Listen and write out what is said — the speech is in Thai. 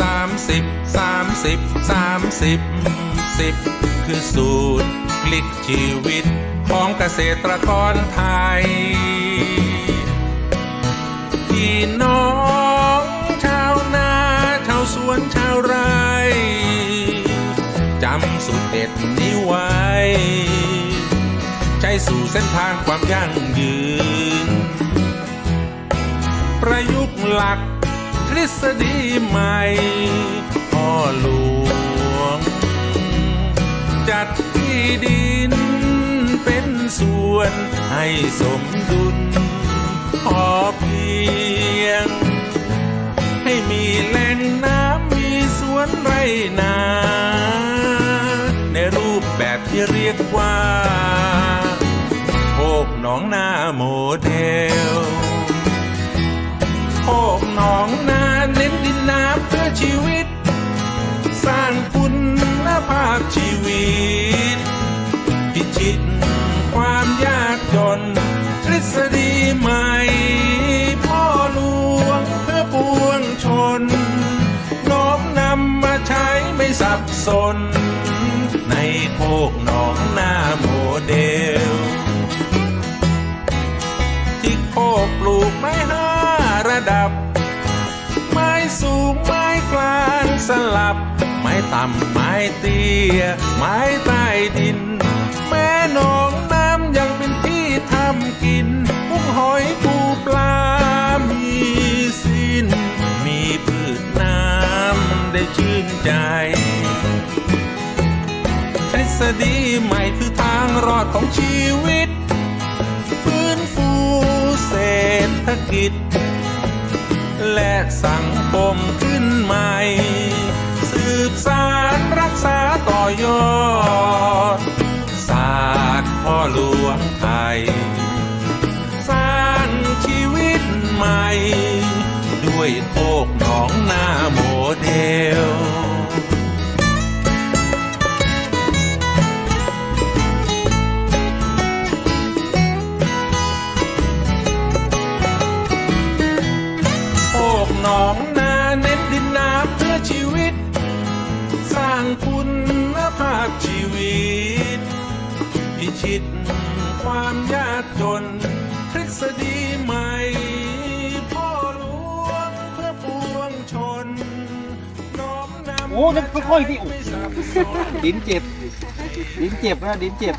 สามสิบสามสิบสามสิบสิบคือสูตรพลิกชีวิตของเกษตรกรไทย พี่น้องชาวนาชาวสวนชาวไร่จำสูตรเด็ดนี้ไว้ สู่เส้นทางความยั่งยืน ประยุกต์หลักทฤษฎีใหม่พ่อหลวง จัดที่ดินเป็นส่วนให้สมดุลพอเพียง ให้มีแหล่งน้ำมีสวนไรนา ในรูปแบบที่เรียกว่า โมเดลโคกหนองนาเน้นดินน้ำเพื่อชีวิต สร้างคุณภาพชีวิต พิชิตความยากจน ทฤษฎีใหม่ พ่อหลวงเพื่อปวงชน น้อมนำมาใช้ไม่สับสน ในโคกหนองนาโมเดล ลับ ไม้ต่ำไม้เตี้ย ไม้ใต้ดิน แม่หนองน้ำยังเป็นที่ทำกินกุ้งหอยปูปลา มีสิ้น มีพืชน้ำได้ชื่นใจทฤษฎีใหม่คือทางรอดของชีวิตฟื้นฟูเศรษฐกิจ และสังคมขึ้นใหม่ สารรักษาต่อยอดศาสตร์พ่อหลวงไทย สร้างชีวิตใหม่ ด้วยโคกหนองนาโมเดลโอกหนองนาเน้นดินน้ำเพื่อชีวิต สร้างคุณภาพชีวิต พิชิตความยากจนทฤษฎีใหม่ พ่อหลวงเพื่อปวงชน น้อมนำโอ้นั่นค่อยๆที่โอ้โหดินเจ็บ ดินเจ็บนะดินเจ็บ